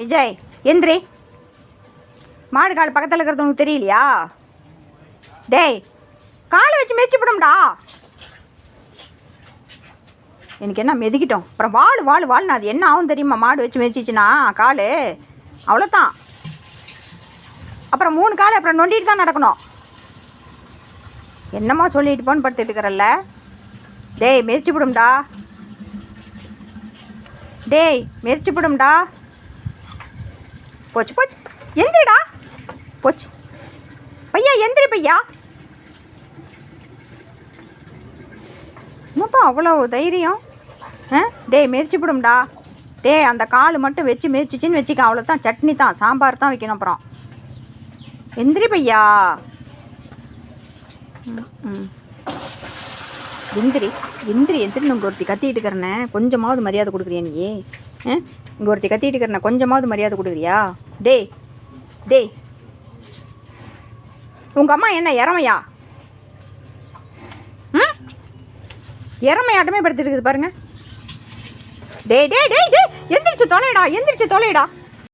விஜய் எந்திரி. மாடு கால் பக்கத்தில் இருக்கிறது உனக்கு தெரியலையா? டேய் காலை வச்சு மேய்ச்சி விடும்டா எனக்கு என்ன மெதிக்கிட்டோம்? அப்புறம் வாள் வாழ் வாழ்னு அது என்ன ஆகும் தெரியுமா? மாடு வச்சு மேய்ச்சிச்சுன்னா கால். அவ்வளோதான் அப்புறம் மூணு கால் அப்புறம் நொண்டிட்டு தான் நடக்கணும். என்னம்மா சொல்லிட்டு போன்னு படுத்துட்டு இருக்கிறல்ல? டேய் மெதிச்சு விடும்டா டேய் மெதிச்சு விடும்டா போச்சு போச்சு. எந்திரிடா. போச்சு. பையா எந்திரி பையா. என்னப்பா அவ்வளோ தைரியம்? ஆ? டேய் மெதிச்சு விடும்டா. டேய் அந்த கால் மட்டும் வச்சு மிதிச்சிச்சின்னு வச்சுக்க அவ்வளோ தான் சட்னி தான் சாம்பார் தான் வைக்கணும் அப்புறம். எந்திரி பையா. ம், ம். எந்திரி எந்திரி எந்திரி உங்க ஒருத்தி கத்திட்டு இருக்கிறனே. கொஞ்சமாவது மரியாதை கொடுக்குறியா நீ? இங்கே ஒருத்தி கத்திட்டு இருக்கிறன கொஞ்சமாவது மரியாதை கொடுக்குறியா? டேய் டேய். உங்கள் அம்மா என்ன இறமையா? ம்? இறமையாட்டமே படுத்துட்டு இருக்குது பாருங்க. டேய் டே டேய் டே எந்திரிச்சு தொலைடா எந்திரிச்சு தொலைடா.